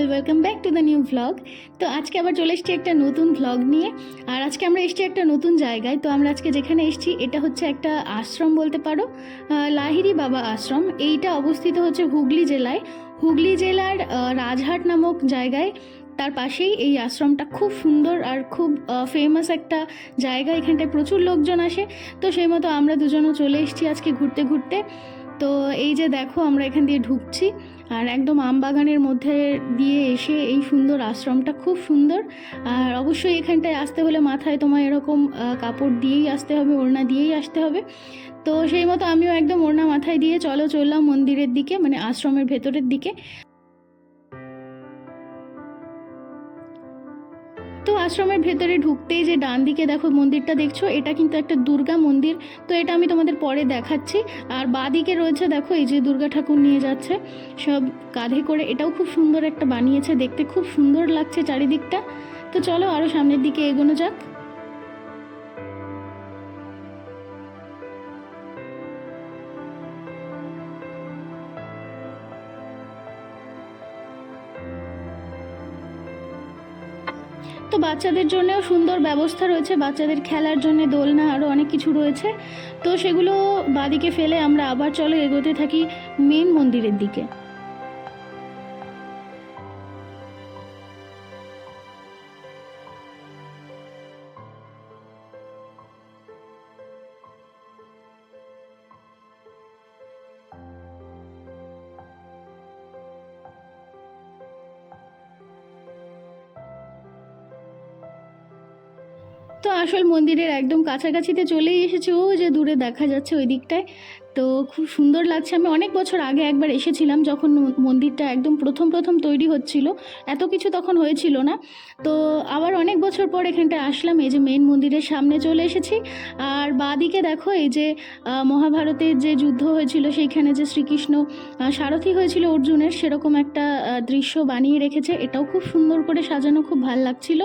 All welcome back to the new vlog তো আজকে আবার চলে এসেছি একটা নতুন ভ্লগ নিয়ে। আর আজকে আমরা এসেছি একটা নতুন জায়গায়। তো আমরা আজকে যেখানে এসেছি, এটা হচ্ছে একটা আশ্রম বলতে পারো। লাহিড়ি বাবা আশ্রম। এইটা অবস্থিত হচ্ছে হুগলি জেলায়। হুগলি জেলার রাজহাট নামক জায়গায়। তার পাশেই এই আশ্রমটা খুব সুন্দর আর খুব ফেমাস একটা জায়গা। এখানটায় প্রচুর লোকজন আসে। তো সেই মতো আমরা দুজনও চলে এসেছি আজকে ঘুরতে ঘুরতে। তো এই যে দেখো, আমরা এখান দিয়ে ঢুকছি। আর একদম আম বাগানের মধ্যে দিয়ে এসে এই সুন্দর আশ্রমটা খুব সুন্দর। আর অবশ্যই এখানটায় আসতে হলে মাথায় তোমায় এরকম কাপড় দিয়েই আসতে হবে, ওড়না দিয়েই আসতে হবে। তো সেই মতো আমিও একদম ওড়না মাথায় দিয়ে চলো চললাম মন্দিরের দিকে মানে আশ্রমের ভেতরের দিকে। আশ্রমের ভেতরে ঢুকতেই যে ডান দিকে দেখো মন্দিরটা দেখছ, এটা কিন্তু একটা দুর্গা মন্দির। তো এটা আমি তোমাদের পরে দেখাচ্ছি। আর বাঁদিকে রয়েছে দেখো, এই যে দুর্গা ঠাকুর নিয়ে যাচ্ছে। সব কাঁধে করে, এটাও খুব সুন্দর একটা বানিয়েছে, দেখতে খুব সুন্দর লাগছে চারিদিকটা। তো চলো আরও সামনের দিকে এগোনো যাক। বাচ্চাদের জন্যেও সুন্দর ব্যবস্থা রয়েছে। বাচ্চাদের খেলার জন্য দোলনা আরও অনেক কিছু রয়েছে। তো সেগুলো বাদিকে ফেলে আমরা আবার চলে এগোতে থাকি মেন মন্দিরের দিকে। তো আসল মন্দিরের একদম কাছাকাছিতে চলেই এসেছে ও যে দূরে দেখা যাচ্ছে ওই দিকটায়। তো খুব সুন্দর লাগছে। আমি অনেক বছর আগে একবার এসেছিলাম যখন মন্দিরটা একদম প্রথম প্রথম তৈরি হচ্ছিল। এত কিছু তখন হয়েছিল না। তো আবার অনেক বছর পর এখানটায় আসলাম, এই যে মেন মন্দিরের সামনে চলে এসেছি। আর বাদিকে দেখো, এই যে মহাভারতের যে যুদ্ধ হয়েছিল, সেইখানে যে শ্রীকৃষ্ণ সারথি হয়েছিল অর্জুনের, সেরকম একটা দৃশ্য বানিয়ে রেখেছে। এটাও খুব সুন্দর করে সাজানো, খুব ভালো লাগছিল।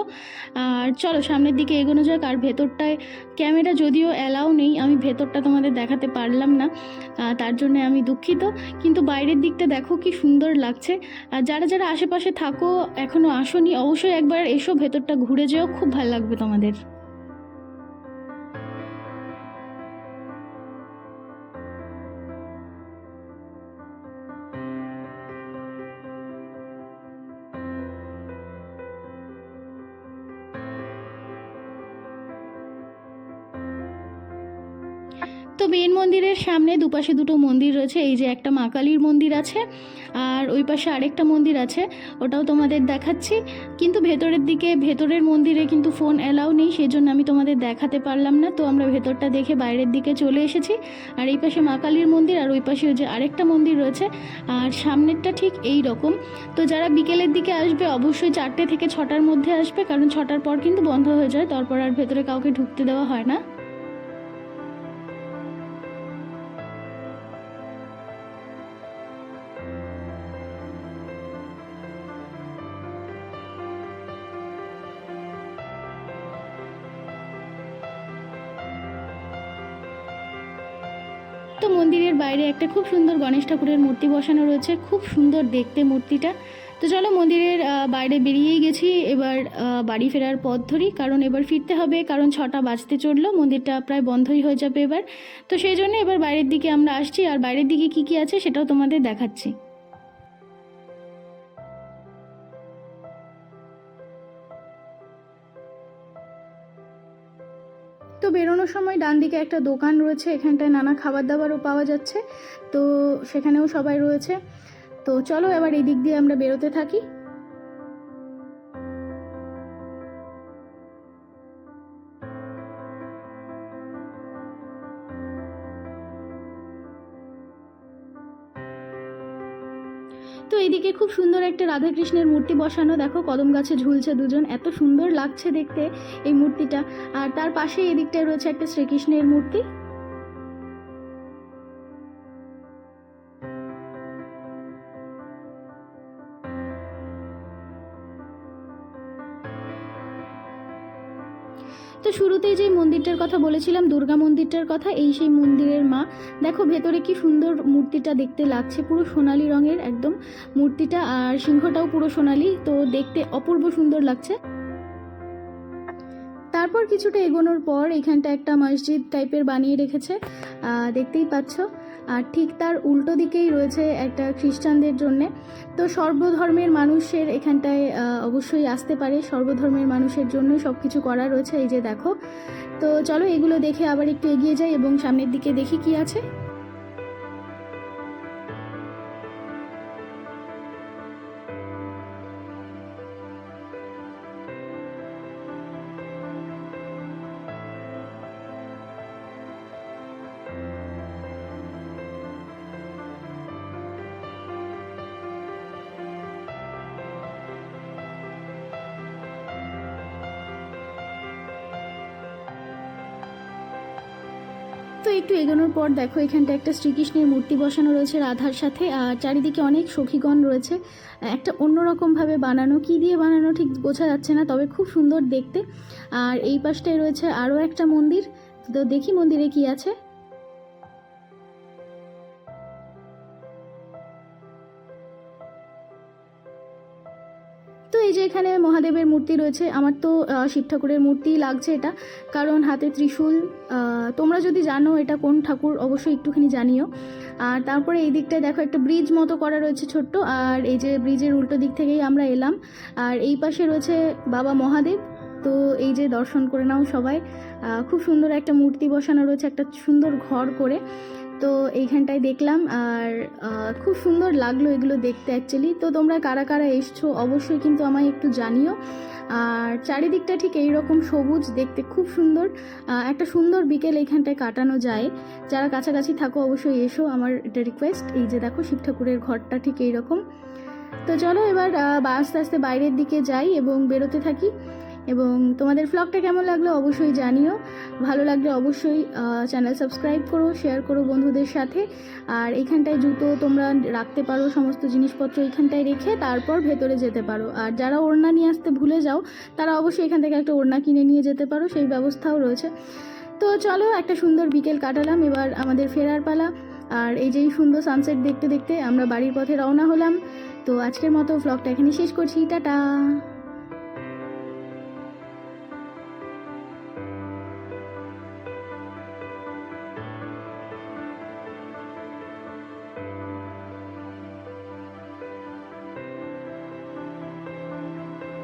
আর চলো, সামনের দিকে এগোনো যাক। আর ভেতরটায় ক্যামেরা যদিও অ্যালাউ নেই, আমি ভেতরটা তোমাদের দেখাতে পারলাম না। তার জন্য আমি দুঃখিত। কিন্তু বাইরের দিকটা দেখো কি সুন্দর লাগছে। আর যারা যারা আশেপাশে থাকো এখনও আসনি, অবশ্যই একবার এসো, ভেতরটা ঘুরে যেও, খুব ভালো লাগবে তোমাদের। মেন মন্দিরের সামনে দুপাশে দুটো মন্দির রয়েছে, এই যে একটা মা কালীর মন্দির আছে আর ওই পাশে আরেকটা মন্দির আছে, ওটাও তোমাদের দেখাচ্ছি। কিন্তু ভেতরের দিকে, ভেতরের মন্দিরে কিন্তু ফোন অ্যালাউ নেই সেই জন্য আমি তোমাদের দেখাতে পারলাম না। তো আমরা ভেতরটা দেখে বাইরের দিকে চলে এসেছি। আর এই পাশে মা কালীর মন্দির আর ওই পাশে ওই যে আরেকটা মন্দির রয়েছে। আর সামনেরটা ঠিক এই রকম। তো যারা বিকেলের দিকে আসবে, অবশ্যই চারটে থেকে ছটার মধ্যে আসবে, কারণ ছটার পর কিন্তু বন্ধ হয়ে যায়, তারপর আর ভেতরে কাউকে ঢুকতে দেওয়া হয় না। তো মন্দিরের বাইরে একটা খুব সুন্দর গণেশ ঠাকুরের মূর্তি বসানো রয়েছে, খুব সুন্দর দেখতে মূর্তিটা। তো চলো মন্দিরের বাইরে বেরিয়েই গেছি, এবার বাড়ি ফেরার পথ ধরি, কারণ এবার ফিরতে হবে, কারণ ছটা বাজতে চলল, মন্দিরটা প্রায় বন্ধই হয়ে যাবে এবার। তো সেই জন্য এবার বাইরের দিকে আমরা আসছি, আর বাইরের দিকে কি কি আছে সেটাও তোমাদের দেখাচ্ছি। তো বেরোনোর সময় ডান দিকে একটা দোকান রয়েছে, এখানটায় নানা খাবার দাবারও পাওয়া যাচ্ছে। তো সেখানেও সবাই রয়েছে। তো চলো এবার এই দিক দিয়ে আমরা বেরোতে থাকি। তো এইদিকে খুব সুন্দর একটা রাধাকৃষ্ণের মূর্তি বসানো। দেখো কদম গাছে ঝুলছে দুজন। এত সুন্দর লাগছে দেখতে এই মূর্তিটা। আর তার পাশে এদিকটায় রয়েছে একটা শ্রীকৃষ্ণের মূর্তি। তো শুরুতে যে মন্দিরটার কথা বলেছিলাম, দুর্গা মন্দিরটার কথা, এই সেই মন্দিরের মা। দেখো, ভেতরে কি সুন্দর মূর্তিটা দেখতে লাগছে, পুরো সোনালি রঙের একদম মূর্তিটা, আর সিংহটাও পুরো সোনালি, তো দেখতে অপূর্ব সুন্দর লাগছে। তারপর কিছুটা এগোনোর পর এখানটা একটা মসজিদ টাইপের বানিয়ে রেখেছে। দেখতেই পাচ্ছ। আর ঠিক তার উল্টো দিকেই রয়েছে একটা খ্রিস্টানদের জন্যে। তো সর্বধর্মের মানুষের এখানটায় অবশ্যই আসতে পারে। সর্বধর্মের মানুষের জন্য সব কিছু করা রয়েছে। এই যে দেখো। তো চলো এগুলো দেখে আবার একটু এগিয়ে যাই এবং সামনের দিকে দেখি কি আছে। তো একটু এগোনোর পর দেখো, এখানটা একটা শ্রীকৃষ্ণের মূর্তি বসানো রয়েছে রাধার সাথে, আর চারিদিকে অনেক সখীগণ রয়েছে। একটা অন্যরকমভাবে বানানো, কি দিয়ে বানানো ঠিক বোঝা যাচ্ছে না, তবে খুব সুন্দর দেখতে। আর এই পাশটায় রয়েছে আরও একটা মন্দির। তো দেখি মন্দিরে কি আছে। এখানে মহাদেবের মূর্তি রয়েছে। আমার তো শিব ঠাকুরের মূর্তিই লাগছে এটা। কারণ হাতে ত্রিশূল তোমরা যদি জানো এটা কোন ঠাকুর, অবশ্যই একটুখানি জানিও। আর তারপরে এই দিকটায় দেখো, একটা ব্রিজ মতো করা রয়েছে ছোট্ট। আর এই যে ব্রিজের উল্টো দিক থেকেই আমরা এলাম। আর এই পাশে রয়েছে বাবা মহাদেব। তো এই যে দর্শন করে নাও সবাই। খুব সুন্দর একটা মূর্তি বসানো রয়েছে, একটা সুন্দর ঘর করে। তো এইখানটায় দেখলাম আর খুব সুন্দর লাগল এগুলো দেখতে অ্যাকচুয়ালি তো তোমরা কারা কারা এসছো অবশ্যই কিন্তু আমায় একটু জানিও। আর চারিদিকটা ঠিক এই রকম সবুজ, দেখতে খুব সুন্দর। একটা সুন্দর বিকেল এইখানটায় কাটানো যায়। যারা কাছাকাছি থাকো অবশ্যই এসো আমার এটা রিকোয়েস্ট এই যে দেখো শিব ঠাকুরের ঘরটা ঠিক এইরকম। তো চলো এবার আস্তে আস্তে বাইরের দিকে যাই এবং বেরোতে থাকি। এবং তোমাদের ব্লগটা কেমন লাগল অবশ্যই জানিও। ভালো লাগলে অবশ্যই চ্যানেল সাবস্ক্রাইব করো শেয়ার করো বন্ধুদের সাথে। আর এখানটায় জুতো তোমরা রাখতে পারো, সমস্ত জিনিসপত্র এখানটায় রেখে তারপর ভেতরে যেতে পারো। আর যারা ওড়না নিয়ে আসতে ভুলে যাও, তারা অবশ্যই এখান থেকে একটা ওড়না কিনে নিয়ে যেতে পারো, সেই ব্যবস্থাও রয়েছে। তো চলো, একটা সুন্দর বিকেল কাটালাম, এবার আমাদের ফেরার পালা। আর এই যেই সুন্দর সানসেট দেখতে দেখতে আমরা বাড়ির পথে রওনা হলাম। তো আজকের মতো ব্লগটা এখানে শেষ করছি, টাটা!